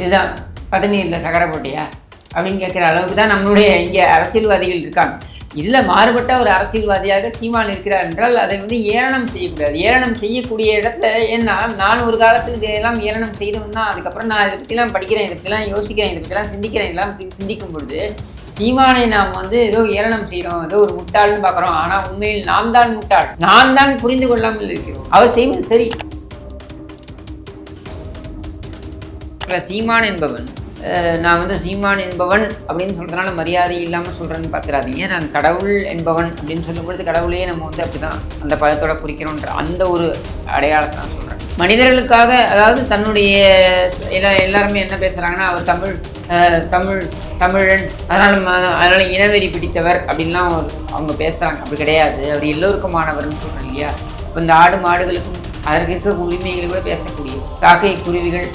இதுதான் பதநீரில் சக்கரை போட்டியா? அப்படின்னு கேட்குற அளவுக்கு தான் நம்மளுடைய இங்கே அரசியல்வாதிகள் இருக்காங்க. இதில் மாறுபட்ட ஒரு அரசியல்வாதியாக சீமான் இருக்கிறார் என்றால் அதை வந்து ஏளனம் செய்யக்கூடாது. ஏளனம் செய்யக்கூடிய இடத்துல ஏன்னா நான் ஒரு காலத்துக்கு எல்லாம் ஏளனம் செய்தவன் தான். அதுக்கப்புறம் நான் இதை பற்றிலாம் படிக்கிறேன் இதை பற்றிலாம் யோசிக்கிறேன் இதை பற்றிலாம் சிந்திக்கிறேன் இதெல்லாம் பத்தி சிந்திக்கும் பொழுது சீமானை நாம் வந்து ஏதோ ஏளனம் செய்கிறோம் ஏதோ ஒரு முட்டாள்னு பார்க்குறோம். ஆனால் உண்மையில் நாம் தான் முட்டாள். நாம் தான் புரிந்து கொள்ளாமல் இருக்கிறோம். அவர் செய்வது சரி. இல்ல, சீமான் என்பவன். நான் வந்து சீமான் என்பவன் அப்படின்னு சொல்கிறதுனால மரியாதை இல்லாமல் சொல்கிறேன்னு பார்த்துறாதீங்க நான் கடவுள் என்பவன் அப்படின்னு சொல்லும்பொழுது கடவுளையே நம்ம வந்து அப்படிதான் அந்த பதத்தோட குறிக்கிறோன்ற அந்த ஒரு அடையாளத்தை நான் சொல்கிறேன் மனிதர்களுக்காக அதாவது தன்னுடைய எல்லா எல்லாருமே என்ன பேசுகிறாங்கன்னா அவர் தமிழ் தமிழ் தமிழன் அதனால் அதனால் இனவெறி பிடித்தவர் அப்படின்லாம் அவங்க பேசுகிறாங்க அப்படி கிடையாது. அவர் எல்லோருக்குமானவர்னு சொல்கிறேன் இல்லையா? இப்போ இந்த ஆடு மாடுகளுக்கும் அதற்கு இருக்க உரிமைகள் கூட பேசக்கூடிய காக்கை குருவிகள்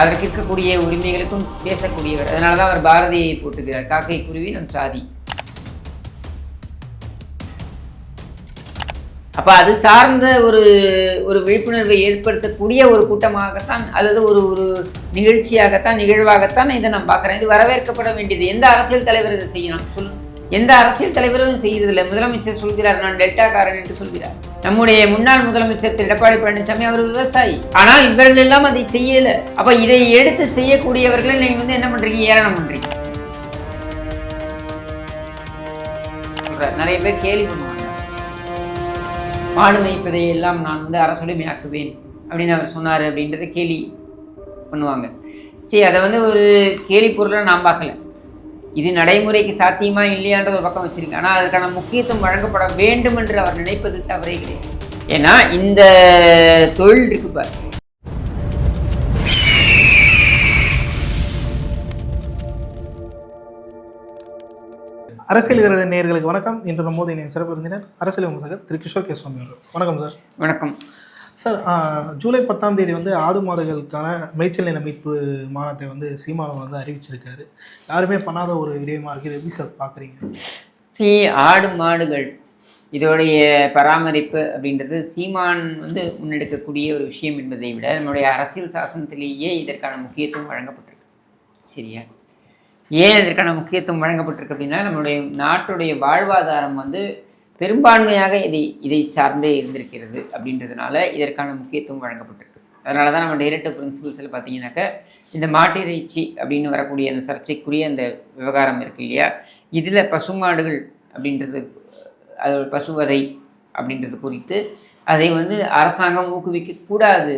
அதற்கு இருக்கக்கூடிய உரிமைகளுக்கும் பேசக்கூடியவர். அதனால தான் அவர் பாரதியை போட்டுக்கிறார். காக்கை குருவி நம் சாதி. அப்போ அது சார்ந்த ஒரு ஒரு விழிப்புணர்வை ஏற்படுத்தக்கூடிய ஒரு கூட்டமாகத்தான் அல்லது ஒரு ஒரு நிகழ்ச்சியாகத்தான் நிகழ்வாகத்தான் இதை நான் பார்க்குறேன். இது வரவேற்கப்பட வேண்டியது. எந்த அரசியல் தலைவர் இதை செய்யலாம்? சொல்லுங்கள் எந்த அரசியல் தலைவரும் செய்யறதில்லை. முதலமைச்சர் சொல்கிறார் நான் டெல்டாக்காரன் என்று சொல்கிறார். நம்முடைய முன்னாள் முதலமைச்சர் திரு. எடப்பாடி பழனிசாமி அவர் விவசாயி. ஆனால் இவர்கள் எல்லாம் அதை செய்யல. அப்ப இதை எடுத்து செய்யக்கூடியவர்களை நீங்க வந்து என்ன பண்றீங்க? ஏளனம் பண்றீங்க. நிறைய பேர் கேலி பண்ணுவாங்க. மாடு மேய்ப்பதை எல்லாம் நான் வந்து அரசுடைமையாக்குவேன் அப்படின்னு அவர் சொன்னார் அப்படின்றத கேலி பண்ணுவாங்க. சரி அதை வந்து ஒரு கேலி பொருளை நான் பார்க்கல. இது நடைமுறைக்கு சாத்தியமா இல்லையான்றது ஒரு பக்கம் வச்சிருக்கேன் ஆனால் அதுக்கான முக்கியத்துவம் வழங்கப்பட வேண்டும் என்று அவர் நினைப்பது தவறே கிடையாது. ஏன்னா இந்த தொழில் இருக்கு பாரு. அரசியல் விரத நேயர்களுக்கு வணக்கம். இன்று நம்மோது இணையம் சிறப்பு விருந்தினர் அரசியல் விமர்சகர் திரு கிஷோர் கே சுவாமி அவர்கள். வணக்கம் சார். வணக்கம். சார் ஜூலை பத்தாம் தேதி வந்து ஆடு மாடுகளுக்கான மேய்ச்சல் நில மீட்பு மாநாட்டை வந்து சீமாவை வந்து அறிவிச்சிருக்காரு. யாருமே பண்ணாத ஒரு விடயமா இருக்குது எப்படி சார் பார்க்குறீங்க? சி ஆடு மாடுகள் இதோடைய பராமரிப்பு அப்படின்றது சீமான் வந்து முன்னெடுக்கக்கூடிய ஒரு விஷயம் என்பதை விட நம்முடைய அரசியல் சாசனத்திலேயே இதற்கான முக்கியத்துவம் வழங்கப்பட்டிருக்கு. சரியா? ஏன் இதற்கான முக்கியத்துவம் வழங்கப்பட்டிருக்கு அப்படின்னா நம்மளுடைய நாட்டுடைய வாழ்வாதாரம் வந்து பெரும்பான்மையாக இதை இதை சார்ந்தே இருந்திருக்கிறது அப்படின்றதுனால இதற்கான முக்கியத்துவம் வழங்கப்பட்டிருக்கு. அதனால தான் நம்ம டைரக்டிவ் பிரின்சிபல்ஸில் பார்த்தீங்கன்னாக்கா இந்த மாட்டிறைச்சி அப்படின்னு வரக்கூடிய அந்த சர்ச்சைக்குரிய அந்த விவகாரம் இருக்கு இல்லையா? இதில் பசுமாடுகள் அப்படின்றது அது பசுவதை அப்படின்றது குறித்து அதை வந்து அரசாங்கம் ஊக்குவிக்க கூடாது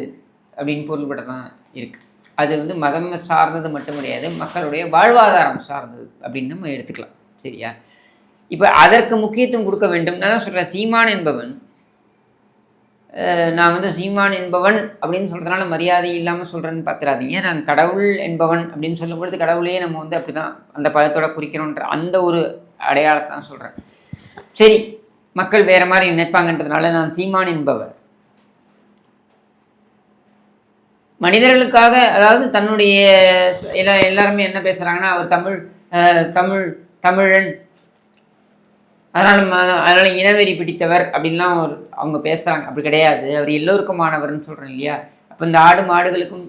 அப்படின்னு பொருள்பட தான் இருக்குது அது வந்து மதம் சார்ந்தது மட்டும் கிடையாது மக்களுடைய வாழ்வாதாரம் சார்ந்தது அப்படின்னு நம்ம எடுத்துக்கலாம். சரியா? இப்போ அதற்கு முக்கியத்துவம் கொடுக்க வேண்டும். நான் தான் சொல்கிறேன் சீமான் என்பவன் நான் வந்து சீமான் என்பவன் அப்படின்னு சொல்கிறதுனால மரியாதை இல்லாமல் சொல்கிறேன்னு பார்த்துறாதீங்க நான் கடவுள் என்பவன் அப்படின்னு சொல்லும்பொழுது கடவுளையே நம்ம வந்து அப்படி தான் அந்த பதத்தோட குறிக்கிறோன்ற அந்த ஒரு அடையாளத்தை தான் சொல்கிறேன் சரி மக்கள் வேறு மாதிரி நினைப்பாங்கன்றதுனால நான் சீமான் என்பவர் மனிதர்களுக்காக அதாவது தன்னுடைய எல்லா எல்லாருமே என்ன பேசுகிறாங்கன்னா அவர் தமிழ் தமிழ் தமிழன் அதனால் அதனால் இனவெறி பிடித்தவர் அப்படின்லாம் ஒரு அவங்க பேசுகிறாங்க அப்படி கிடையாது. அவர் எல்லோருக்குமானவர்னு சொல்கிறேன் இல்லையா? அப்போ இந்த ஆடு மாடுகளுக்கும்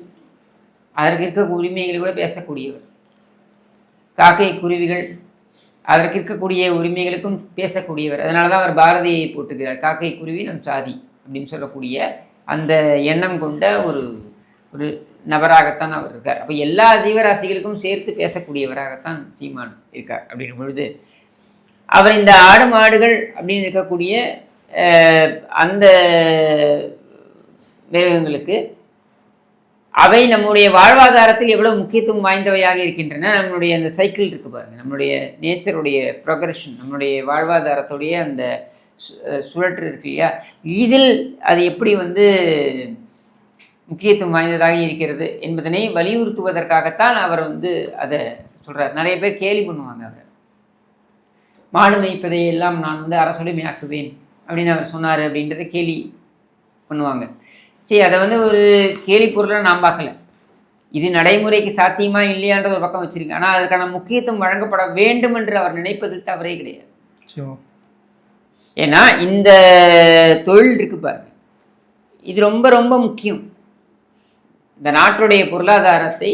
அதற்கு இருக்க உரிமைகளை கூட பேசக்கூடியவர். காக்கை குருவிகள் அதற்கு இருக்கக்கூடிய உரிமைகளுக்கும் பேசக்கூடியவர். அதனால தான் அவர் பாரதியை போட்டுக்கிறார் காக்கை குருவி நம் சாதி அப்படின்னு சொல்லக்கூடிய அந்த எண்ணம் கொண்ட ஒரு ஒரு நபராகத்தான் அவர் இருக்கார். அப்போ எல்லா ஜீவராசிகளுக்கும் சேர்த்து பேசக்கூடியவராகத்தான் சீமான் இருக்கார் அப்படின்னும் பொழுது அவர் இந்த ஆடு மாடுகள் அப்படின்னு இருக்கக்கூடிய அந்த மிருகங்களுக்கு அவை நம்முடைய வாழ்வாதாரத்தில் எவ்வளோ முக்கியத்துவம் வாய்ந்தவையாக இருக்கின்றன. நம்மளுடைய அந்த சைக்கிள் இருக்குது பாருங்க. நம்மளுடைய நேச்சருடைய ப்ரொக்ரஷன் நம்மளுடைய வாழ்வாதாரத்துடைய அந்த சு- சுழற்று இருக்கு இல்லையா? இதில் அது எப்படி வந்து முக்கியத்துவம் வாய்ந்ததாக இருக்கிறது என்பதனை வலியுறுத்துவதற்காகத்தான் அவர் வந்து அதை சொல்கிறார் நிறைய பேர் கேலி பண்ணுவாங்க அவர். மாடு மேய்ப்பதை எல்லாம் நான் வந்து அரசுடைமையாக்குவேன் அப்படின்னு அவர் சொன்னார் அப்படின்றத கேலி பண்ணுவாங்க. சரி அதை வந்து ஒரு கேலி பொருளாக நான் பார்க்கல. இது நடைமுறைக்கு சாத்தியமா இல்லையான்றது ஒரு பக்கம் வச்சிருக்கேன் ஆனால் அதற்கான முக்கியத்துவம் வழங்கப்பட வேண்டும் என்று அவர் நினைப்பது தவறே கிடையாது. ஏன்னா இந்த தொழில் இருக்கு பாருங்க. இது ரொம்ப ரொம்ப முக்கியம். இந்த நாட்டுடைய பொருளாதாரத்தை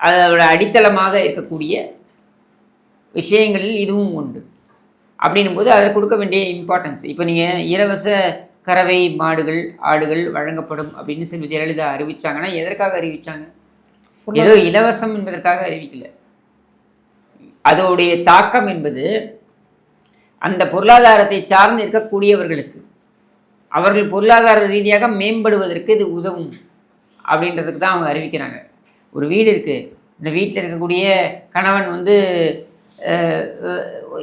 அதோட அடித்தளமாக இருக்கக்கூடிய விஷயங்களில் இதுவும் உண்டு. அப்படின்னும் போது அதில் கொடுக்க வேண்டிய இம்பார்ட்டன்ஸ் இப்போ நீங்கள் இலவச கறவை மாடுகள் ஆடுகள் வழங்கப்படும் அப்படின்னு சொல்லி ஜெயலலிதா அறிவிச்சாங்கன்னா எதற்காக அறிவிச்சாங்க? ஏதோ இலவசம் என்பதற்காக அறிவிக்கல. அதோடைய தாக்கம் என்பது அந்த பொருளாதாரத்தை சார்ந்து இருக்கக்கூடியவர்களுக்கு அவர்கள் பொருளாதார ரீதியாக மேம்படுவதற்கு இது உதவும் அப்படின்றதுக்கு தான் அவங்க அறிவிக்கிறாங்க. ஒரு வீடு இருக்குது இந்த வீட்டில் இருக்கக்கூடிய கணவன் வந்து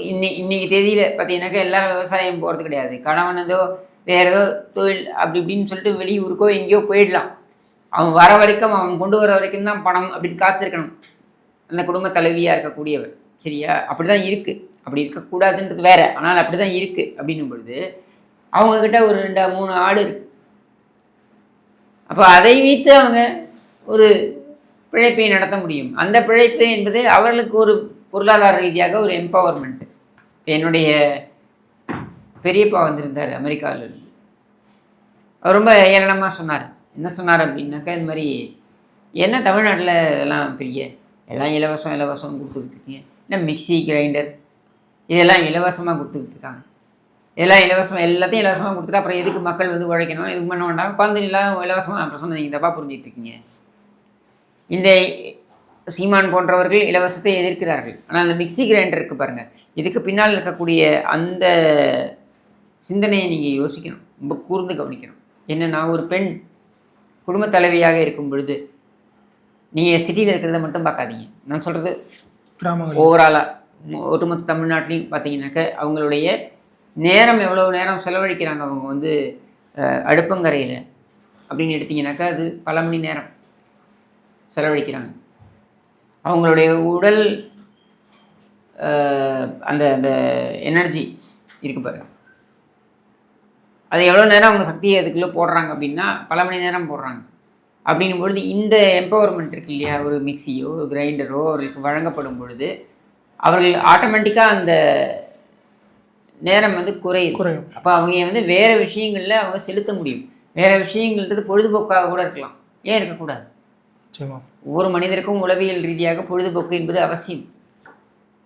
இன்னி இன்னைக்கு தேதியில் பார்த்தீங்கன்னாக்கா எல்லாரும் விவசாயம் போகிறது கிடையாது. கணவன் ஏதோ வேறு ஏதோ தொழில் அப்படி இப்படின்னு சொல்லிட்டு வெளியூருக்கோ எங்கேயோ போயிடலாம். அவன் வர வரைக்கும் அவன் கொண்டு வர வரைக்கும் தான் பணம் அப்படின்னு காத்திருக்கணும். அந்த குடும்ப தலைவியாக இருக்கக்கூடியவர். சரியா? அப்படி தான் இருக்குது அப்படி இருக்கக்கூடாதுன்றது வேறு. ஆனால் அப்படி தான் இருக்குது அப்படின்னும் பொழுது அவங்கக்கிட்ட ஒரு ரெண்டு மூணு ஆடு இருக்கு. அப்போ அதை வைத்து அவங்க ஒரு பிழைப்பை நடத்த முடியும். அந்த பிழைப்பு என்பது அவர்களுக்கு ஒரு பொருளாதார ரீதியாக ஒரு எம்பவர்மெண்ட் என்னுடைய பெரியப்பா வந்திருந்தார் அமெரிக்காவிலிருந்து. அவர் ரொம்ப ஏளனமாக சொன்னார். என்ன சொன்னார் அப்படின்னாக்கா இந்த மாதிரி என்ன தமிழ்நாட்டில் இதெல்லாம் பெரிய எல்லாம் இலவசம் இலவசம் கொடுத்துக்கிட்டு இருக்கீங்க. என்ன மிக்ஸி கிரைண்டர் இதெல்லாம் இலவசமாக கொடுத்துக்கிட்டு இருக்காங்க. இதெல்லாம் இலவசம் எல்லாத்தையும் இலவசமாக கொடுத்துட்டு அப்புறம் எதுக்கு மக்கள் வந்து உழைக்கணும்? எதுக்கு பண்ண வேண்டாம் உட்காந்து எல்லாம் இலவசமாக அப்புறம் சொன்னது நீங்கள் தப்பாக புரிஞ்சிட்டு இருக்கீங்க. இந்த சீமான் போன்றவர்கள் இலவசத்தை எதிர்க்கிறார்கள். ஆனால் அந்த மிக்ஸி கிரைண்டர் இருக்கு பாருங்கள் இதுக்கு பின்னால் இருக்கக்கூடிய அந்த சிந்தனையை நீங்கள் யோசிக்கணும். ரொம்ப கூர்ந்து கவனிக்கணும். என்னன்னா ஒரு பெண் குடும்ப தலைவியாக இருக்கும் பொழுது நீங்கள் சிட்டியில் இருக்கிறத மட்டும் பார்க்காதீங்க. நான் சொல்கிறது ஓவராலாக ஒட்டுமொத்த தமிழ்நாட்டிலையும் பார்த்தீங்கன்னாக்க அவங்களுடைய நேரம் எவ்வளோ நேரம் செலவழிக்கிறாங்க அவங்க வந்து அடுப்பங்கரையில் அப்படின்னு எடுத்தீங்கன்னாக்கா அது பல மணி நேரம் செலவழிக்கிறாங்க. அவங்களுடைய உடல் அந்த அந்த எனர்ஜி இருக்கு பாருங்க. அது எவ்வளோ நேரம் அவங்க சக்தியை அதுக்குள்ளே போடுறாங்க அப்படின்னா பல மணி நேரம் போடுறாங்க. அப்படின்னும் பொழுது இந்த எம்பவர்மெண்ட் இருக்கு இல்லையா ஒரு மிக்சியோ ஒரு கிரைண்டரோ அவர்களுக்கு வழங்கப்படும் பொழுது அவர்கள் ஆட்டோமேட்டிக்காக அந்த நேரம் வந்து குறையுது குறையும். அப்போ அவங்க வந்து வேறு விஷயங்களில் அவங்க செலுத்த முடியும். வேறு விஷயங்கள்ன்றது பொழுதுபோக்காக கூட இருக்கலாம். ஏன் இருக்கக்கூடாது? ஒவ்வொரு மனிதருக்கும் உளவியல் ரீதியாக பொழுதுபோக்கு என்பது அவசியம்.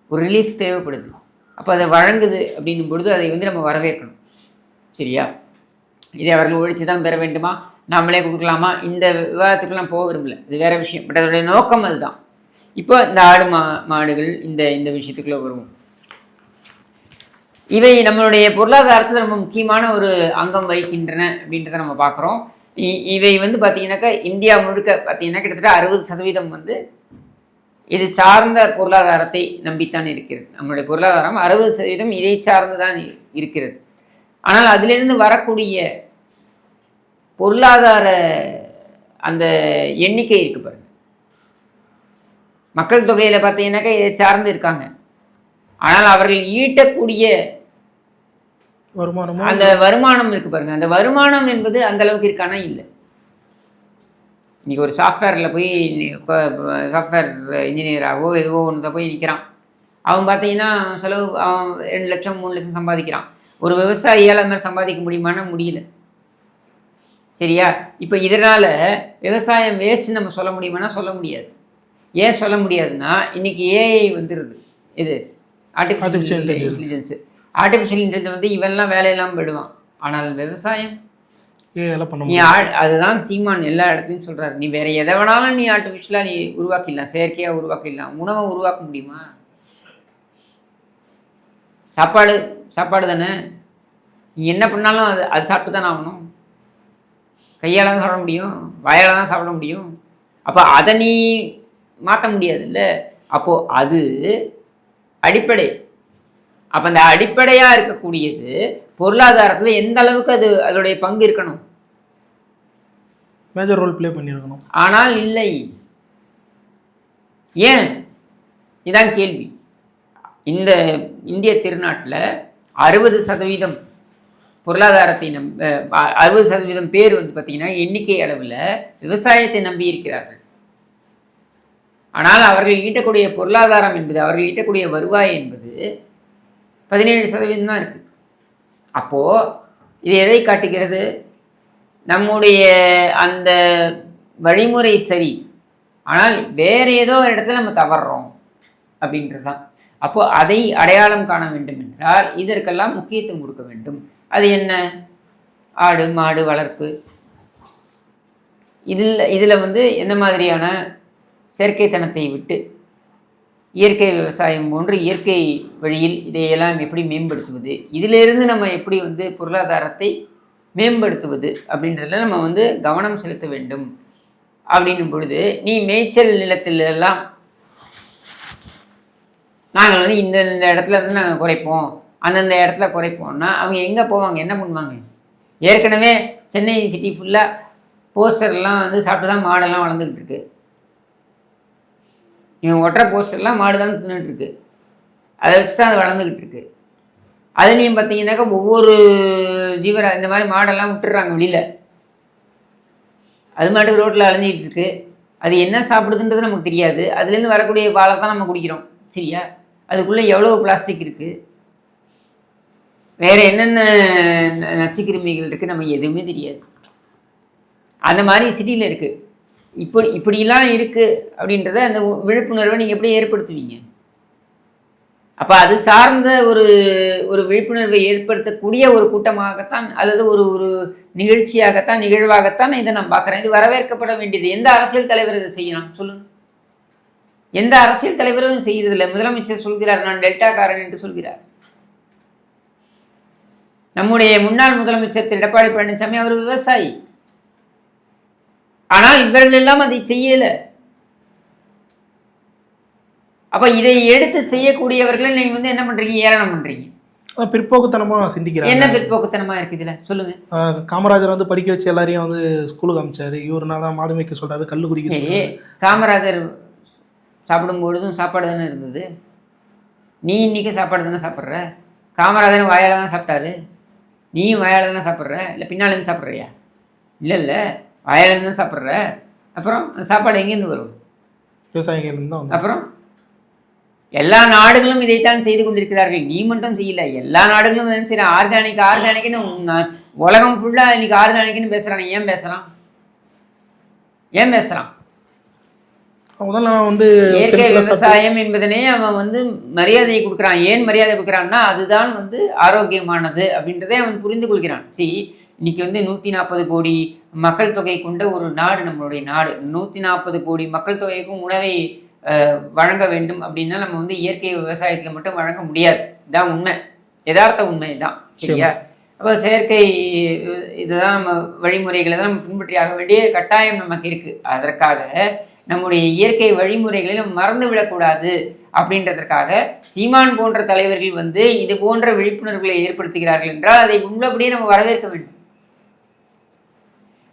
ஒரு ரிலீஃப் தேவைப்படுது. அப்போ அதை வழங்குது அப்படின்னும் பொழுது அதை வந்து நம்ம வரவேற்கணும். சரியா? இதை அவர்கள் ஒழித்து தான் பெற வேண்டுமா? நாமளே கொடுக்கலாமா? இந்த விவாதத்துக்குலாம் போக விரும்பல. இது வேறு விஷயம். பட் அதோடைய நோக்கம் அதுதான். இப்போ இந்த ஆடு மா மாடுகள் இந்த இந்த விஷயத்துக்குள்ளே வருவோம். இவை நம்மளுடைய பொருளாதாரத்தில் ரொம்ப முக்கியமான ஒரு அங்கம் வகிக்கின்றன அப்படின்றத நம்ம பார்க்குறோம். இவை வந்து பார்த்தீங்கன்னாக்கா இந்தியா முழுக்க பார்த்தீங்கன்னா கிட்டத்தட்ட அறுபது சதவீதம் வந்து இது சார்ந்த பொருளாதாரத்தை நம்பித்தான் இருக்கிறது. நம்மளுடைய பொருளாதாரம் அறுபது சதவீதம் இதை சார்ந்து தான் இருக்கிறது. ஆனால் அதிலிருந்து வரக்கூடிய பொருளாதார அந்த எண்ணிக்கை இருக்கு பாருங்க. மக்கள் தொகையில் பார்த்தீங்கன்னாக்கா இதை சார்ந்து இருக்காங்க. ஆனால் அவர்கள் ஈட்டக்கூடிய வருமானமும் அந்த வருமானம் இருக்கு பாருங்க. அந்த வருமானம் என்பது அந்த அளவுக்கு இருக்கானா? இல்லை. இன்னைக்கு ஒரு சாஃப்ட்வேரில் போய் சாஃப்ட்வேர் இன்ஜினியராகவோ எதுவோ ஒன்று போய் நிற்கிறான் அவன் பார்த்தீங்கன்னா செலவு அவன் ரெண்டு லட்சம் மூணு லட்சம் சம்பாதிக்கிறான். ஒரு விவசாயியால் அந்த மாதிரி சம்பாதிக்க முடியுமானா முடியல. சரியா? இப்போ இதனால் விவசாயம் வேஸ்ட் நம்ம சொல்ல முடியுமானா சொல்ல முடியாது. ஏன் சொல்ல முடியாதுன்னா இன்னைக்கு ஏஐ வந்துடுது இது ஆர்டிஃபிஷியல். இன்டெலிஜென்ஸ் ஆர்டிஃபிஷியல் இன்டெலிஜென்ஸ் வந்து இவெல்லாம் வேலையெல்லாம் போயிடுவான். ஆனால் விவசாயம்? நீ அதுதான் சீமான் எல்லா இடத்துலையும் சொல்றாரு. நீ வேற எதை வேணாலும் நீ ஆர்டிஃபிஷியலாக நீ உருவாக்கிடலாம். செயற்கையாக உருவாக்கிடலாம். உணவை உருவாக்க முடியுமா? சாப்பாடு சாப்பாடு தானே? நீ என்ன பண்ணாலும் அது அது சாப்பிட்டு தானே ஆகணும். கையால் தான் சாப்பிட முடியும். வாயால் தான் சாப்பிட முடியும். அப்போ அதை நீ மாற்ற முடியாதுல்ல? அப்போது அது அடிப்படை. அப்போ அந்த அடிப்படையாக இருக்கக்கூடியது பொருளாதாரத்தில் எந்த அளவுக்கு அது அதோடைய பங்கு இருக்கணும்? மேஜர் ரோல் ப்ளே பண்ணியிருக்கணும். ஆனால் இல்லை. ஏன்? இதான் கேள்வி. இந்த இந்திய திருநாட்டில் அறுபது சதவீதம் பொருளாதாரத்தை நம் அறுபது சதவீதம் பேர் வந்து பார்த்திங்கன்னா எண்ணிக்கை அளவில் விவசாயத்தை நம்பி இருக்கிறார்கள். ஆனால் அவர்கள் ஈட்டக்கூடிய பொருளாதாரம் என்பது அவர்கள் ஈட்டக்கூடிய வருவாய் என்பது பதினேழு சதவீதம் தான் இருக்குது அப்போது இது எதை காட்டுகிறது? நம்முடைய அந்த வழிமுறை சரி. ஆனால் வேறு ஏதோ ஒரு இடத்துல நம்ம தவறுறோம் அப்படின்றது தான் அப்போது அதை அடையாளம் காண வேண்டும் என்றால் இதற்கெல்லாம் முக்கியத்துவம் கொடுக்க வேண்டும். அது என்ன? ஆடு மாடு வளர்ப்பு. இதில் இதில் வந்து எந்த மாதிரியான செயற்கைத்தனத்தை விட்டு இயற்கை விவசாயம் போன்று இயற்கை வழியில் இதையெல்லாம் எப்படி மேம்படுத்துவது? இதிலிருந்து நம்ம எப்படி வந்து பொருளாதாரத்தை மேம்படுத்துவது அப்படின்றதுல நம்ம வந்து கவனம் செலுத்த வேண்டும். அப்படின்னும் பொழுது நீ மேய்ச்சல் நிலத்திலெல்லாம் நாங்கள் வந்து இந்த இந்த இடத்துல இருந்து நாங்கள் குறைப்போம் அந்தந்த இடத்துல குறைப்போம்னா அவங்க எங்கே போவாங்க? என்ன பண்ணுவாங்க? ஏற்கனவே சென்னை சிட்டி ஃபுல்லாக போஸ்டர்லாம் வந்து சாப்பிட்டு தான் மாடெல்லாம் வளர்ந்துக்கிட்டு இருக்கு. இவன் ஒட்டுற போஸ்டர்லாம் மாடு தான் தின்னுட்டு இருக்கு அதை வச்சு தான் அது வளர்ந்துக்கிட்டு இருக்கு அதுலேயும் பார்த்தீங்கன்னாக்கா ஒவ்வொரு ஜீவரா இந்த மாதிரி மாடெல்லாம் விட்டுறாங்க வெளியில். அது மாட்டுக்கு ரோட்டில் அலைஞ்சிக்கிட்டு இருக்கு அது என்ன சாப்பிடுதுன்றது நமக்கு தெரியாது. அதுலேருந்து வரக்கூடிய பாலை தான் நம்ம குடிக்கிறோம். சரியா? அதுக்குள்ளே எவ்வளோ பிளாஸ்டிக் இருக்குது வேறு என்னென்ன ந- நச்சுக்கிருமிகள் இருக்குது நமக்கு எதுவுமே தெரியாது. அந்த மாதிரி சிட்டியில் இருக்குது இப்படி இப்படிலாம் இருக்குது அப்படின்றத அந்த விழிப்புணர்வை நீங்கள் எப்படி ஏற்படுத்துவீங்க? அப்போ அது சார்ந்த ஒரு ஒரு விழிப்புணர்வை ஏற்படுத்தக்கூடிய ஒரு கூட்டமாகத்தான் அல்லது ஒரு ஒரு நிகழ்ச்சியாகத்தான் நிகழ்வாகத்தான் இதை நான் பார்க்குறேன். இது வரவேற்கப்பட வேண்டியது. எந்த அரசியல் தலைவர் இதை செய்யலாம்? சொல்லுங்கள் எந்த அரசியல் தலைவரும் செய்யறதில்லை? முதலமைச்சர் சொல்கிறார் நான் டெல்டாக்காரன் என்று சொல்கிறார். நம்முடைய முன்னாள் முதலமைச்சர் திரு எடப்பாடி பழனிசாமி அவர் விவசாயி. ஆனால் இவர்கள் எல்லாம் அதை செய்யல. அப்ப இதை எடுத்து செய்யக்கூடியவர்களை நீங்க வந்து என்ன பண்றீங்க? ஏளனம் பண்றீங்க. பிற்போக்குத்தனமாக சிந்திக்கிறாங்க. என்ன பிற்போக்குத்தனமா இருக்குது இதுல? சொல்லுங்க. காமராஜர் வந்து படிக்க வச்சு எல்லாரையும் வந்து ஸ்கூலுக்கு அமிச்சாரு. இவருனா தான் மாதம் வைக்க சொல்றாரு கல்லு குடிக்க காமராஜர் சாப்பிடும் பொழுதும் சாப்பாடு தானே இருந்தது? நீ இன்னைக்கு சாப்பாடு தானே சாப்பிட்ற? காமராஜர் வாயால தான் சாப்பிட்டாரு. நீயும் வாயால தானே சாப்பிட்ற? இல்லை பின்னாலேருந்து சாப்பிட்றியா? இல்லை இல்லை. வாயாலேருந்து தான் சாப்பிட்ற. அப்புறம் சாப்பாடு எங்கேருந்து வரும்? விவசாயிகள் தான் அப்புறம்? எல்லா நாடுகளும் இதைத்தான் செய்து கொண்டிருக்கிறார்கள். நீ மட்டும் செய்யல. எல்லா நாடுகளும் செய்யற ஆர்கானிக் ஆர்கானிக்னு உலகம் ஃபுல்லா இன்னைக்கு ஆர்கானிக்னு பேசுறான். ஏன் பேசுறான்? ஏன் பேசுறான்? முதல்ல வந்து இயற்கை விவசாயம் என்பதனே அவன் வந்து மரியாதை கொடுக்குறான். ஏன் மரியாதை கொடுக்குறான்னா அதுதான் வந்து ஆரோக்கியமானது அப்படின்றதை அவன் புரிந்து கொள்கிறான். சரி இன்னைக்கு வந்து நூற்றி நாற்பது கோடி மக்கள் தொகை கொண்ட ஒரு நாடு நம்மளுடைய நாடு. நூற்றி நாற்பது கோடி மக்கள் தொகைக்கும் உணவை வழங்க வேண்டும் அப்படின்னா நம்ம வந்து இயற்கை விவசாயத்தில் மட்டும் வழங்க முடியாது. இதான் உண்மை. யதார்த்த உண்மை தான். சரியா? அப்போ செயற்கை இது- இதுதான் நம்ம வழிமுறைகளை தான் நம்ம பின்பற்றி ஆக வேண்டிய கட்டாயம் நமக்கு இருக்குது அதற்காக நம்முடைய இயற்கை வழிமுறைகளை நம்ம மறந்து விடக்கூடாது அப்படின்றதற்காக சீமான் போன்ற தலைவர்கள் வந்து இது போன்ற விழிப்புணர்வுகளை ஏற்படுத்துகிறார்கள் என்றால் அதை உள்ளபடியே நம்ம வரவேற்க வேண்டும்.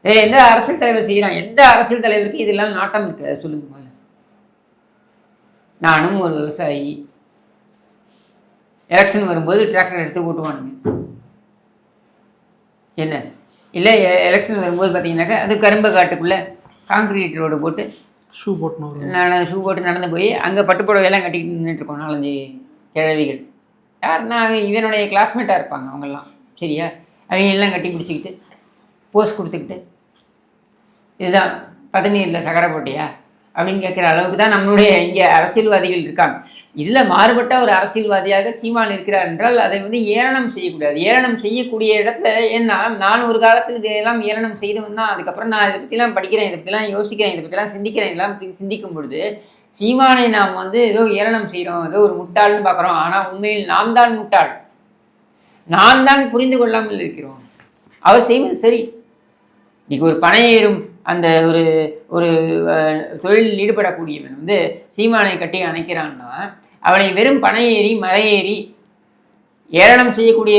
வேற எந்த அரசியல் தலைவர் செய்கிறான்? எந்த அரசியல் தலைவருக்கு இதெல்லாம் நாட்டம் இருக்கு? சொல்லுங்க நானும் ஒரு விவசாயி. எலெக்ஷன் வரும்போது டிராக்டர் எடுத்து ஓட்டுவானுங்க. என்ன? இல்லை எலெக்ஷன் வரும்போது பார்த்தீங்கன்னாக்கா அது கரும்பு காட்டுக்குள்ளே காங்கிரீட் ரோடு போட்டு ஷூ போட்டுன்னு நான் ஷூ போட்டு நடந்து போய் அங்கே பட்டுப்புடவையெல்லாம் கட்டிக்கிட்டு நின்றுட்டுருக்கோம் நாலஞ்சு கிழவிகள். யாருன்னா இவனுடைய கிளாஸ்மேட்டாக இருப்பாங்க அவங்கெல்லாம். சரியா? அவங்க எல்லாம் கட்டி பிடிச்சிக்கிட்டு போஸ் கொடுத்துக்கிட்டு. இதுதான் பதநீரில் சக்கரை போட்டியா அப்படின்னு கேட்குற அளவுக்கு தான் நம்மளுடைய இங்கே அரசியல்வாதிகள் இருக்காங்க. இதில் மாறுபட்ட ஒரு அரசியல்வாதியாக சீமான் இருக்கிறார் என்றால் அதை வந்து ஏளனம் செய்யக்கூடாது. ஏளனம் செய்யக்கூடிய இடத்துல ஏன்னா நான் ஒரு காலத்தில் இதையெல்லாம் ஏளனம் செய்தவன் தான். அதுக்கப்புறம் நான் இதை பற்றிலாம் படிக்கிறேன் இதை பற்றிலாம் யோசிக்கிறேன் இதை பற்றிலாம் சிந்திக்கிறேன் எல்லாம் பற்றி சிந்திக்கும் பொழுது சீமானை நாம் வந்து ஏதோ ஏளனம் செய்கிறோம் ஏதோ ஒரு முட்டாள்னு பார்க்குறோம். ஆனால் உண்மையில் நாம் தான் முட்டாள். நாம் தான் புரிந்து கொள்ளாமல் இருக்கிறோம். அவர் செய்வது சரி. இன்னைக்கு ஒரு பனையேறும் அந்த ஒரு ஒரு தொழிலில் ஈடுபடக்கூடியவன் வந்து சீமானை கட்டி அணைக்கிறான்னா அவனை வெறும் பனை ஏறி மலை ஏறி ஏளனம் செய்யக்கூடிய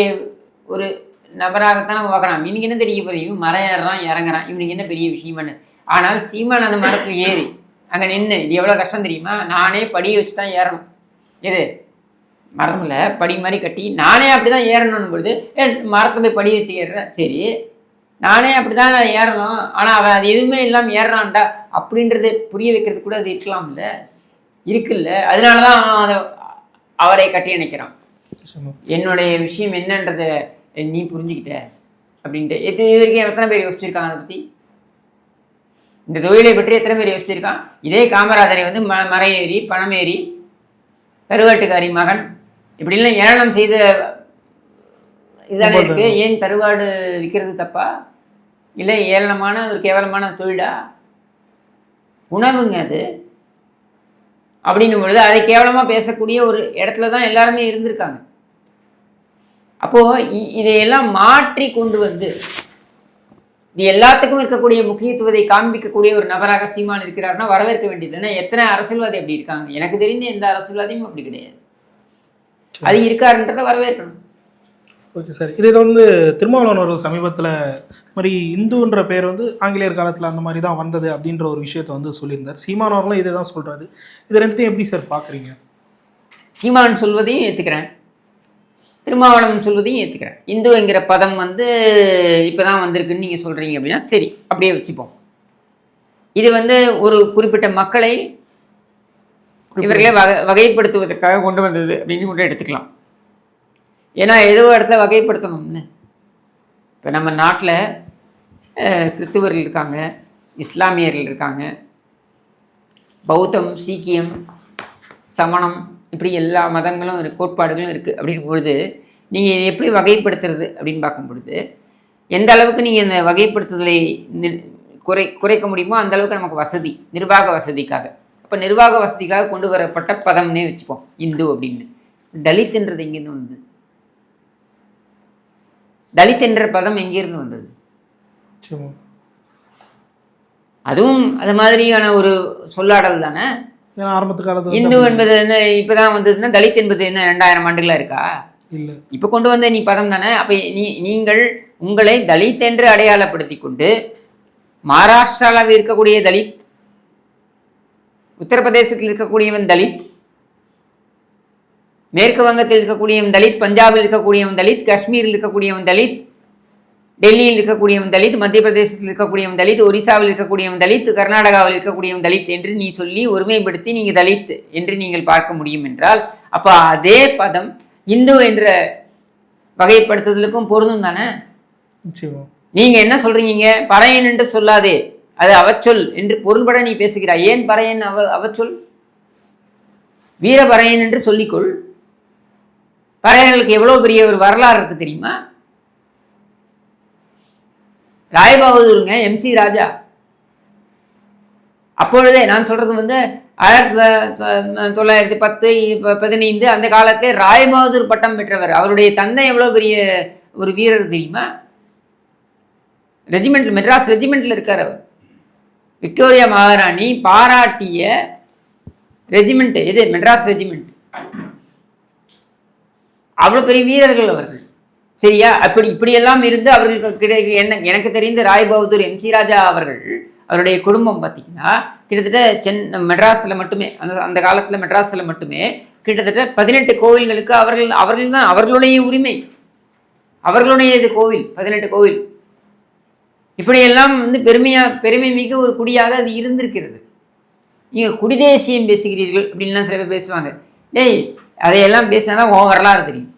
ஒரு நபராகத்தான் நம்ம பார்க்கலாம். இவனுக்கு என்ன தெரிய போகுது இவன் மரம் ஏறுறான் இறங்குறான். இவனுக்கு என்ன பெரிய விஷயம்னு? ஆனால் சீமான் அந்த மரத்தில் ஏறி அங்கே நின்று இது எவ்வளோ கஷ்டம் தெரியுமா? நானே படியை வச்சு தான் ஏறணும். எது? மரத்தில் படி மாதிரி கட்டி நானே அப்படி தான் ஏறணும்னு பொழுது மரத்தில் போய் படி வச்சு ஏறுறேன் சரி. நானே அப்படி தான் நான் ஏறணும். ஆனால் அவன் அது எதுவுமே இல்லாமல் ஏறுறான்டா. அப்படின்றத புரிய வைக்கிறதுக்கு கூட அது இருக்கலாம்ல. இருக்குல்ல. அதனால தான் அவன் அதை அவரை கட்டி அணைக்கிறான். என்னுடைய விஷயம் என்னன்றதை நீ புரிஞ்சுக்கிட்ட அப்படின்ட்டு. இது இது வரைக்கும் எத்தனை பேர் யோசிச்சிருக்காங்க அதை பற்றி இந்த தொழிலை பற்றி எத்தனை பேர் யோசிச்சிருக்கான்? இதே காமராஜரை வந்து ம மரையேறி பணமேறி கருவாட்டுக்காரி மகன் இப்படிலாம் ஏளனம் செய்த இதானே இருக்கு. ஏன் கருவாடு விற்கிறது தப்பா? இல்லை ஏளனமான ஒரு கேவலமான தொழிலா? உணவுங்க அது. அப்படின்னும் பொழுது அதை கேவலமாக பேசக்கூடிய ஒரு இடத்துல தான் எல்லாருமே இருந்திருக்காங்க. அப்போது இதையெல்லாம் மாற்றி கொண்டு வந்து இது எல்லாத்துக்கும் இருக்கக்கூடிய முக்கியத்துவத்தை காண்பிக்கக்கூடிய ஒரு நபராக சீமான் இருக்கிறார்னா வரவேற்க வேண்டியது ஏன்னா எத்தனை அரசியல்வாதி அப்படி இருக்காங்க? எனக்கு தெரிந்த எந்த அரசியல்வாதியும் அப்படி கிடையாது. அது இருக்காருன்றதை வரவேற்கணும். ஓகே சார் இதை வந்து திருமாவளவன் அவர்கள் சமீபத்தில் மாதிரி இந்துன்ற பேர் வந்து ஆங்கிலேயர் காலத்தில் அந்த மாதிரி தான் வந்தது அப்படின்ற ஒரு விஷயத்தை வந்து சொல்லியிருந்தார். சீமான் அவர்களும் இதை தான் சொல்கிறாரு இது ரெண்டுத்தையும் எப்படி சார் பார்க்குறீங்க? சீமான் சொல்வதையும் ஏற்றுக்கிறேன் திருமாவளவன் சொல்வதையும் ஏற்றுக்கிறேன் இந்து என்கிற பதம் வந்து இப்போ தான் வந்திருக்குன்னு நீங்கள் சொல்கிறீங்க அப்படின்னா சரி அப்படியே வச்சுப்போம். இது வந்து ஒரு குறிப்பிட்ட மக்களை இவர்களை வகை வகைப்படுத்துவதற்காக கொண்டு வந்தது அப்படின்னு கூட எடுத்துக்கலாம். ஏன்னா ஏதோ இடத்துல வகைப்படுத்தணும்னு. இப்போ நம்ம நாட்டில் கிறிஸ்துவர்கள் இருக்காங்க இஸ்லாமியர்கள் இருக்காங்க. பௌத்தம் சீக்கியம் சமணம் இப்படி எல்லா மதங்களும் கோட்பாடுகளும் இருக்குது அப்படின் பொழுது நீங்கள் இதை எப்படி வகைப்படுத்துறது அப்படின்னு பார்க்கும் பொழுது எந்த அளவுக்கு நீங்கள் இந்த வகைப்படுத்துதலை நி- குறை குறைக்க முடியுமோ அந்த அளவுக்கு நமக்கு வசதி நிர்வாக வசதிக்காக. அப்போ நிர்வாக வசதிக்காக கொண்டு வரப்பட்ட பதம்னே வச்சுப்போம் இந்து அப்படின்னு. தலித்துன்றது எங்கேருந்து வந்தது. தலித் என்ற பதம் எங்கேருந்து வந்தது? அதுவும் அது மாதிரியான ஒரு சொல்லாடல் தானே? ஆரம்பத்து காலத்தில் இந்து என்பது என்ன இப்பதான் வந்ததுன்னா தலித் என்பது என்ன ரெண்டாயிரம் ஆண்டுகளா இருக்கா? இல்லை. இப்போ கொண்டு வந்த நீ பதம் தானே? அப்போ நீ நீங்கள் உங்களை தலித் என்று அடையாளப்படுத்தி கொண்டு மகாராஷ்டிராவில் இருக்கக்கூடிய தலித் உத்தரப்பிரதேசத்தில் இருக்கக்கூடியவன் தலித் மேற்கு வங்கத்தில் இருக்கக்கூடியவன் தலித் பஞ்சாபில் இருக்கக்கூடியவன் தலித் காஷ்மீரில் இருக்கக்கூடியவன் தலித் டெல்லியில் இருக்கக்கூடியவன் தலித் மத்திய பிரதேசத்தில் இருக்கக்கூடியவன் தலித் ஒரிசாவில் இருக்கக்கூடியவன் தலித் கர்நாடகாவில் இருக்கக்கூடியவன் தலித் என்று நீ சொல்லி ஒருமைப்படுத்தி நீங்கள் தலித் என்று நீங்கள் பார்க்க முடியும் என்றால் அப்போ அதே பதம் இந்து என்ற வகைப்படுத்துதலுக்கும் பொருந்தும் தானே? நிச்சயமா. நீங்க என்ன சொல்றீங்க? பறையன் என்று சொல்லாதே அது அவச்சொல் என்று பொருள்பட நீ பேசுகிறாய். ஏன் பறையன் அவ அவச்சொல்? வீரபறையன் என்று சொல்லிக்கொள். பறையர்களுக்கு எவ்வளோ பெரிய ஒரு வரலாறு இருக்குது தெரியுமா? ராய்பகதூருங்க எம்சி ராஜா. அப்பொழுதே நான் சொல்கிறது வந்து ஆயிரத்தி தொள்ளாயிரத்தி பத்து ப- பதினைந்து அந்த காலத்தில் ராய்பகதூர் பட்டம் பெற்றவர். அவருடைய தந்தை எவ்வளோ பெரிய ஒரு வீரர் தெரியுமா? ரெஜிமெண்ட்ல மெட்ராஸ் ரெஜிமெண்ட்டில் இருக்கார் அவர். விக்டோரியா மகாராணி பாராட்டிய ரெஜிமெண்ட் இது மெட்ராஸ் ரெஜிமெண்ட். அவ்வளோ பெரிய வீரர்கள் அவர்கள். சரியா? அப்படி இப்படியெல்லாம் இருந்து அவர்களுக்கு கிடை என்ன எனக்கு தெரிந்த ராய் பகதூர் எம்சி ராஜா அவர்கள் அவருடைய குடும்பம் பார்த்தீங்கன்னா கிட்டத்தட்ட சென் மெட்ராஸில் மட்டுமே அந்த அந்த காலத்தில் மெட்ராஸில் மட்டுமே கிட்டத்தட்ட பதினெட்டு கோவில்களுக்கு அவர்கள் அவர்கள் தான் அவர்களுடைய உரிமை. அவர்களுடைய இது கோவில் பதினெட்டு கோவில். இப்படியெல்லாம் வந்து பெருமையாக பெருமை மிக ஒரு குடியாக அது இருந்திருக்கிறது. நீங்கள் குடிதேசியம் பேசுகிறீர்கள் அப்படின்லாம் சில பேர் பேசுவாங்க. டேய் அதையெல்லாம் பேசினா தான் உன் வரலாறு தெரியும்.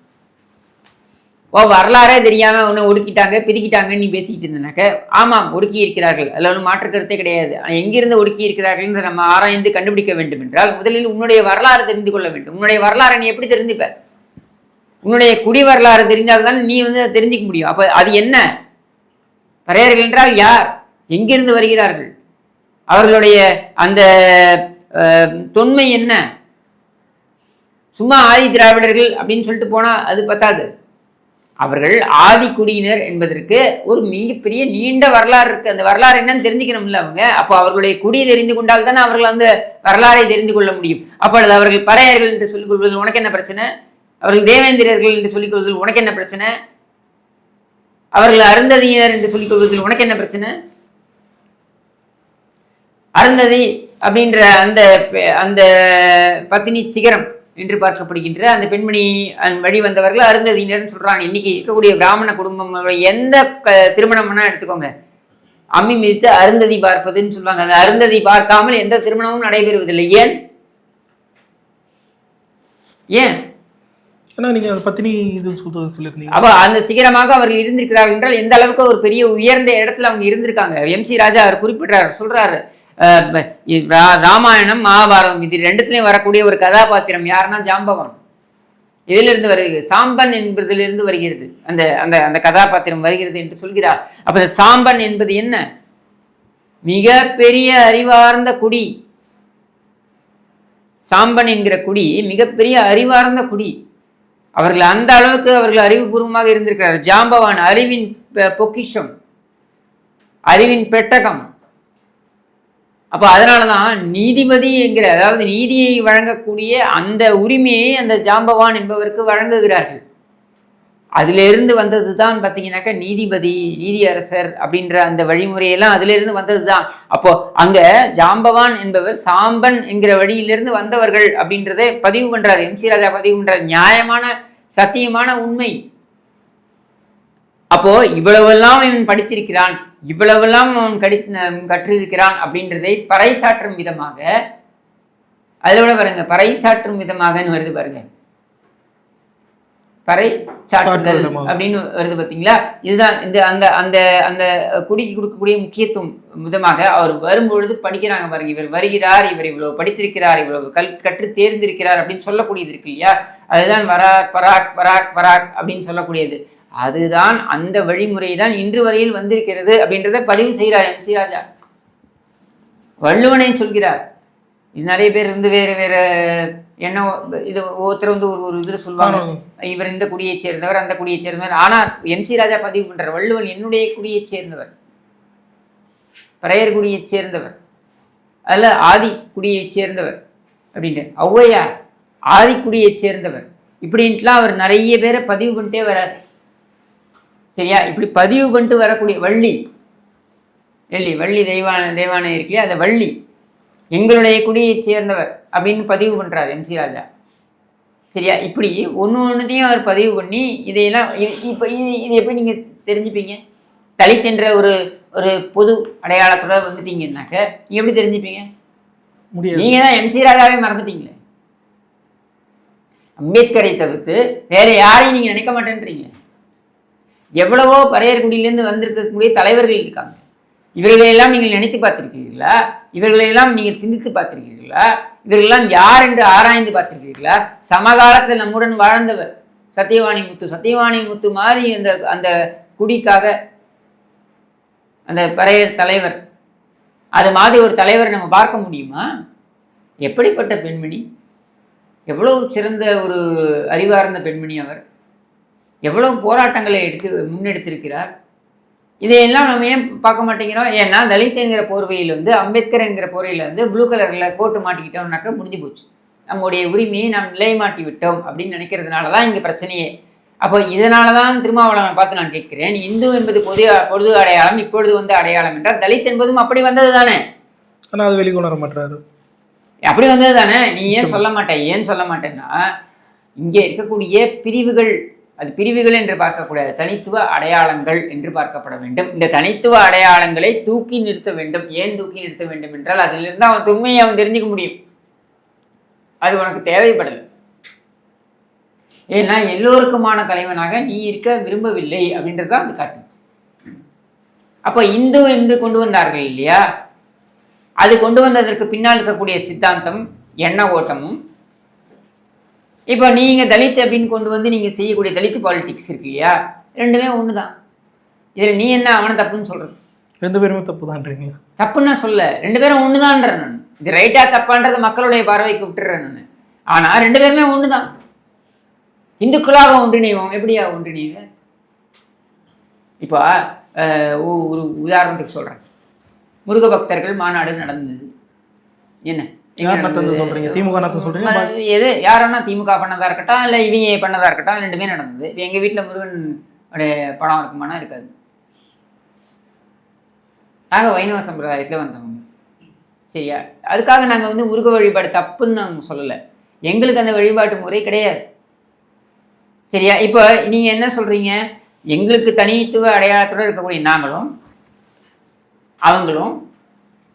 ஓ வரலாறே தெரியாமல் உன்னை ஒடுக்கிட்டாங்க பிரிக்கிட்டாங்கன்னு நீ பேசிக்கிட்டு இருந்தனாக்க ஆமாம் ஒடுக்கி இருக்கிறார்கள். அதில் ஒன்றும் மாற்று கருத்தே கிடையாது. எங்கிருந்து ஒடுக்கி இருக்கிறார்கள் நம்ம ஆராய்ந்து கண்டுபிடிக்க வேண்டும் என்றால் முதலில் உன்னுடைய வரலாறு தெரிந்து கொள்ள வேண்டும். உன்னுடைய வரலாறை நீ எப்படி தெரிஞ்சுப்ப? உன்னுடைய குடி வரலாறு தெரிஞ்சால் தான் நீ வந்து தெரிஞ்சிக்க தெரிஞ்சுக்க முடியும். அப்போ அது என்ன? பறையர்கள் என்றால் யார்? எங்கிருந்து வருகிறார்கள்? அவர்களுடைய அந்த தொன்மை என்ன? சும்மா ஆதி திராவிடர்கள் அப்படின்னு சொல்லிட்டு போனால் அது பத்தாது. அவர்கள் ஆதி குடியினர் என்பதற்கு ஒரு மிகப்பெரிய நீண்ட வரலாறு இருக்குது அந்த வரலாறு என்னன்னு தெரிஞ்சுக்கணும்ல அவங்க. அப்போ அவர்களுடைய குடி தெரிந்து கொண்டால் தானே அவர்கள் அந்த வரலாறை தெரிந்து கொள்ள முடியும். அப்பொழுது அவர்கள் பறையர்கள் என்று சொல்லிக் கொள்வதில் உனக்கு என்ன பிரச்சனை? அவர்கள் தேவேந்திரர்கள் என்று சொல்லிக் கொள்வதில் உனக்கு என்ன பிரச்சனை? அவர்கள் அருந்ததியினர் என்று சொல்லிக் கொள்வதில் உனக்கு என்ன பிரச்சனை? அருந்ததி அப்படின்ற அந்த பெ- அந்த பத்தினி சிகரம் என்று பார்க்கப்படுகின்ற அந்த பெண்மணி வழி வந்தவர்கள் அருந்ததியினர்னு சொல்கிறாங்க இன்னைக்கு இருக்கக்கூடிய பிராமண குடும்பம் எந்த க- திருமணம்னா எடுத்துக்கோங்க. அம்மி மிதித்து அருந்ததி பார்ப்பதுன்னு சொல்லுவாங்க. அந்த அருந்ததி பார்க்காமல் எந்த திருமணமும் நடைபெறுவதில்லை. ஏன்? ஏன்? ஏன்னா அதை பத்தினி இது சொல்லியிருந்தீங்க அப்போ அந்த சிகரமாக அவர்கள் இருந்திருக்கிறார்கள் என்றால் எந்த அளவுக்கு ஒரு பெரிய உயர்ந்த இடத்துல அவங்க இருந்திருக்காங்க? எம். சி. ராஜா அவர் குறிப்பிட்டார் சொல்றாரு. ரா- ராமாயணம் மகாபாரதம் இது ரெண்டுத்துலயும் வரக்கூடிய ஒரு கதாபாத்திரம் யாருன்னா ஜாம்பவான். இதிலிருந்து வருகிறது? சாம்பன் என்பதிலிருந்து வருகிறது. அந்த அந்த அந்த கதாபாத்திரம் வருகிறது என்று சொல்கிறார். அப்ப சாம்பன் என்பது என்ன? மிக பெரிய அறிவார்ந்த குடி. சாம்பன் என்கிற குடி மிகப்பெரிய அறிவார்ந்த குடி. அவர்கள் அந்த அளவுக்கு அவர்கள் அறிவுபூர்வமாக இருந்திருக்கிறார் ஜாம்பவான் அறிவின் பெ- பொக்கிஷம் அறிவின் பெட்டகம். அப்போ அதனால தான் நீதிபதி என்கிற அதாவது நீதியை வழங்கக்கூடிய அந்த உரிமையை அந்த ஜாம்பவான் என்பவருக்கு வழங்குகிறார்கள். அதிலிருந்து வந்தது தான் பார்த்தீங்கன்னாக்கா நீதிபதி நீதியரசர் அப்படின்ற அந்த வழிமுறையெல்லாம் அதிலிருந்து வந்தது தான் அப்போ அங்கே ஜாம்பவான் என்பவர் சாம்பன் என்கிற வழியிலிருந்து வந்தவர்கள் அப்படின்றத பதிவு பண்ணுறார் எம். சி. ராஜா பதிவு பண்ணுறார் நியாயமான சத்தியமான உண்மை. அப்போ இவ்வளவெல்லாம் இவன் படித்திருக்கிறான் இவ்வளவெல்லாம் அவன் கடி கற்றிருக்கிறான் அப்படின்றதை பறைசாற்றும் விதமாக அதில் விட பாருங்க பறைசாற்றும் விதமாகன்னு வருது பாருங்க. பறை விதமாக. அப்படின்னு வருது பார்த்தீங்களா இதுதான் இந்த அந்த அந்த அந்த குடிக்கு கொடுக்கக்கூடிய முக்கியத்துவம் விதமாக அவர் வரும்பொழுது படிக்கிறாங்க பாருங்க. இவர் வருகிறார் இவர் இவ்வளவு படித்திருக்கிறார் இவ்வளவு கல் கற்று தேர்ந்திருக்கிறார் அப்படின்னு சொல்லக்கூடியது இருக்கு இல்லையா? அதுதான் வராக் பராக் பராக் பராக் அப்படின்னு சொல்லக்கூடியது. அதுதான் அந்த வழிமுறை தான் இன்று வரையில் வந்திருக்கிறது அப்படின்றத பதிவு செய்கிறார் எம் சி ராஜா. வள்ளுவனை சொல்கிறார். இது நிறைய பேர் வந்து வேறு வேறு என்ன இது ஒருத்தர் வந்து ஒரு ஒரு இதில் சொல்லுவாங்க. இவர் இந்த குடியைச் சேர்ந்தவர் அந்த குடியைச் சேர்ந்தவர். ஆனால் எம் சி ராஜா பதிவு பண்றார். வள்ளுவன் என்னுடைய குடியைச் சேர்ந்தவர். பறையர் குடியைச் சேர்ந்தவர். அல்ல ஆதி குடியைச் சேர்ந்தவர். அப்படின்ட்டு. ஔவையார் ஆதி குடியைச் சேர்ந்தவர். இப்படின்ட்டுலாம் அவர் நிறைய பேரை பதிவு பண்ணிட்டே வரார். சரியா? இப்படி பதிவு பண்ணிட்டு வரக்கூடிய வள்ளி. வள்ளி வள்ளி தெய்வான தெய்வானை இருக்கலையா அந்த வள்ளி. எங்களுடைய குடியைச் சேர்ந்தவர் அப்படின்னு பதிவு பண்றார் எம் சி ராஜா. சரியா? இப்படி ஒன்று ஒன்றுத்தையும் அவர் பதிவு பண்ணி இதையெல்லாம் இப்போ இது இது எப்படி நீங்கள் தெரிஞ்சுப்பீங்க? தலித் என்ற ஒரு ஒரு பொது அடையாளத்தோட வந்துட்டீங்கன்னாக்க நீங்க எப்படி தெரிஞ்சுப்பீங்க? முடியாது. நீங்க தான் எம்சி ராஜாவே மறந்துட்டீங்களே. அம்பேத்கரை தவிர்த்து வேற யாரையும் நீங்க நினைக்க மாட்டேன்றீங்க எவ்வளவோ பறையர்குடியிலேருந்து வந்திருக்கக்கூடிய தலைவர்கள் இருக்காங்க. இவர்களையெல்லாம் நீங்கள் நினைத்து பார்த்திருக்கிறீர்களா? இவர்களையெல்லாம் நீங்கள் சிந்தித்து பார்த்திருக்கிறீர்களா? இவர்களெல்லாம் யார் என்று ஆராய்ந்து பார்த்திருக்கிறீர்களா? சமகாலத்தில் நம்முடன் வாழ்ந்தவர் சத்தியவாணி முத்து. சத்தியவாணி முத்து மாதிரி அந்த அந்த குடிக்காக அந்த பறையர் தலைவர். அது மாதிரி ஒரு தலைவரை நம்ம பார்க்க முடியுமா? எப்படிப்பட்ட பெண்மணி? எவ்வளவு சிறந்த ஒரு அறிவார்ந்த பெண்மணி அவர். எவ்வளவு போராட்டங்களை எடுத்து முன்னெடுத்திருக்கிறார். இதையெல்லாம் நம்ம ஏன் பார்க்க மாட்டேங்கிறோம்? ஏன்னா தலித் என்கிற போர்வையில் வந்து அம்பேத்கர் என்கிற போர்வையில் வந்து ப்ளூ கலரில் கோட்டு மாட்டிக்கிட்டோம்னாக்கா முடிஞ்சு போச்சு. நம்முடைய உரிமையை நாம் நிலைமாட்டி விட்டோம் அப்படின்னு நினைக்கிறதுனால தான் இங்கே பிரச்சனையே. அப்போ இதனால தான் திருமாவளவனை பார்த்து நான் கேட்கிறேன். இந்து என்பது பொது பொது அடையாளம் இப்பொழுது வந்து அடையாளம் என்றால் தலித் என்பதும் அப்படி வந்தது தானே? ஆனா அது வெளிக்கொணர மாட்டாரு. அப்படி வந்தது தானே? நீ ஏன் சொல்ல மாட்டே ஏன் சொல்ல மாட்டேன்னா இங்கே இருக்கக்கூடிய பிரிவுகள் அது பிரிவுகள் என்று பார்க்கக்கூடாது. தனித்துவ அடையாளங்கள் என்று பார்க்கப்பட வேண்டும். இந்த தனித்துவ அடையாளங்களை தூக்கி நிறுத்த வேண்டும். ஏன் தூக்கி நிறுத்த வேண்டும் என்றால் அதிலிருந்து அவன் உண்மையை அவன் தெரிஞ்சுக்க முடியும். அது உனக்கு தேவைப்படலை. ஏன்னா எல்லோருக்குமான தலைவனாக நீ இருக்க விரும்பவில்லை அப்படின்றது தான் அது காட்டு அப்போ இந்து என்று கொண்டு வந்தார்கள் இல்லையா? அது கொண்டு வந்ததற்கு பின்னால் இருக்கக்கூடிய சித்தாந்தம் எண்ண ஓட்டமும் இப்போ நீங்கள் தலித் அப்படின்னு கொண்டு வந்து நீங்கள் செய்யக்கூடிய தலித் பாலிடிக்ஸ் இருக்கு இல்லையா? ரெண்டுமே ஒன்று தான் இதில் நீ என்ன அவனை தப்புன்னு சொல்கிறது ரெண்டு பேருமே தப்பு தான்றீங்க தப்புன்னு நான் சொல்ல. ரெண்டு பேரும் ஒன்று தான்றேன் நான். இது ரைட்டா தப்பான்றது மக்களுடைய பார்வைக்கு விட்டுறேன் நான். ஆனால் ரெண்டு பேருமே ஒன்று தான் இந்துக்களாக ஒன்றிணைவோம். எப்படியா ஒன்றிணைவு இப்போ ஒரு உதாரணத்துக்கு சொல்கிறேன் முருக பக்தர்கள் மாநாடு நடந்தது. என்ன? எங்க? சொல்றீங்க? திமுக சொல்றீங்க? எது திமுக பண்ணதா இருக்கட்டும் இல்லை இவங்க பண்ணதா இருக்கட்டும் ரெண்டுமே நடந்தது. எங்கள் வீட்டில் முருகன் உடைய படம் இருக்குமானா இருக்காது. நாங்கள் வைணவ சம்பிரதாயத்தில் வந்தவங்க. சரியா? அதுக்காக நாங்கள் வந்து முருக வழிபாடு தப்புன்னு நாங்கள் சொல்லலை. எங்களுக்கு அந்த வழிபாட்டு முறை கிடையாது. சரியா? இப்போ நீங்கள் என்ன சொல்கிறீங்க எங்களுக்கு தனித்துவ அடையாளத்தோடு இருக்கக்கூடிய நாங்களும் அவங்களும்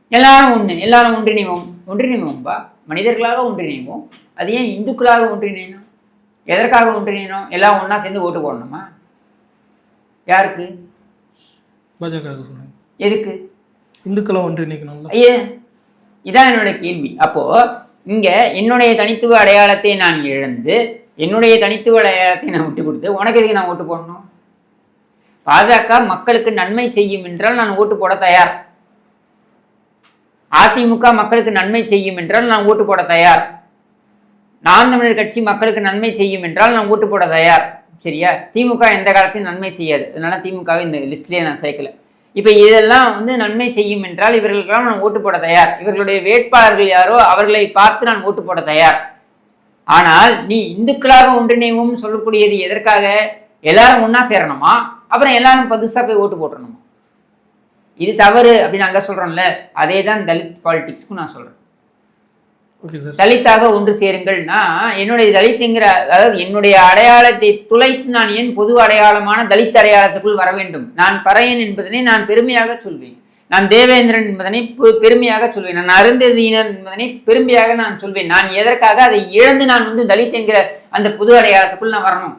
எல்லாரும் ஒன்று எல்லாரும் ஒன்றிணைவோம். ஒன்றிணைவோம்பா மனிதர்களாக ஒன்றிணைவோம். அது ஏன் இந்துக்களாக ஒன்றிணைணும் எதற்காக ஒன்றிணையணும்? எல்லாம் ஒன்றா சேர்ந்து ஓட்டு போடணுமா? யாருக்கு? பாஜக சொல்லுங்க எதுக்கு? இந்துக்களை ஒன்றிணைக்கணும்ல. ஐயே இதான் என்னோட கேள்வி. அப்போ இங்க என்னுடைய தனித்துவ அடையாளத்தை நான் இழந்து என்னுடைய தனித்துவ அடையாளத்தை நான் விட்டு கொடுத்து உனக்கு எதுக்கு நான் ஓட்டு போடணும்? பாஜக மக்களுக்கு நன்மை செய்யும் என்றால் நான் ஓட்டு போட தயார். அதிமுக மக்களுக்கு நன்மை செய்யும் என்றால் நான் ஓட்டு போட தயார். நாம் தமிழர் கட்சி மக்களுக்கு நன்மை செய்யும் என்றால் நான் ஓட்டு போட தயார். சரியா? திமுக எந்த காலத்தையும் நன்மை செய்யாது. அதனால திமுகவை இந்த லிஸ்ட்லேயே நான் சேர்க்கல. இப்போ இதெல்லாம் வந்து நன்மை செய்யும் என்றால் இவர்களுக்கெல்லாம் நான் ஓட்டு போட தயார். இவர்களுடைய வேட்பாளர்கள் யாரோ அவர்களை பார்த்து நான் ஓட்டு போட தயார். ஆனால் நீ இந்துக்களாக ஒன்றிணைவோம் சொல்லக்கூடியது எதற்காக? எல்லாரும் ஒன்றா சேரணுமா? அப்புறம் எல்லாரும் புதுசாக போய் ஓட்டு போட்டுறணுமா? இது தவறு அப்படின்னு அங்கே சொல்கிறோம்ல அதே தான் தலித் பாலிடிக்ஸ்க்கும் நான் சொல்கிறேன் தலித்தாக ஒன்று சேருங்கள்னா என்னுடைய தலித்துங்கிற அதாவது என்னுடைய அடையாளத்தை துளைத்து நான் ஏன் பொது அடையாளமான தலித் அடையாளத்துக்குள் வர வேண்டும்? நான் பறையன் என்பதனை நான் பெருமையாக சொல்வேன். நான் தேவேந்திரன் என்பதனை பெருமையாக சொல்வேன். நான் அருந்ததியினர் என்பதனை பெருமையாக நான் சொல்வேன். நான் எதற்காக அதை இழந்து நான் வந்து தலித் என்கிற அந்த புது அடையாளத்துக்குள் நான் வரணும்?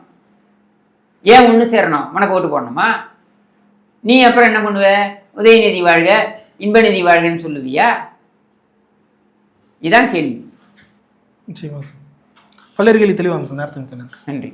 ஏன் ஒன்று சேரணும்? உனக்கு ஓட்டு போடணுமா? நீ அப்புறம் என்ன பண்ணுவ? உதயநிதி வாழ்க இன்பநிதி வாழ்கன்னு சொல்லுவியா? இதான் கேள்வி. நிச்சயமா சார். பல்லறிகளி தெளிவாங்க சார். நேரத்துக்கு நன்றி.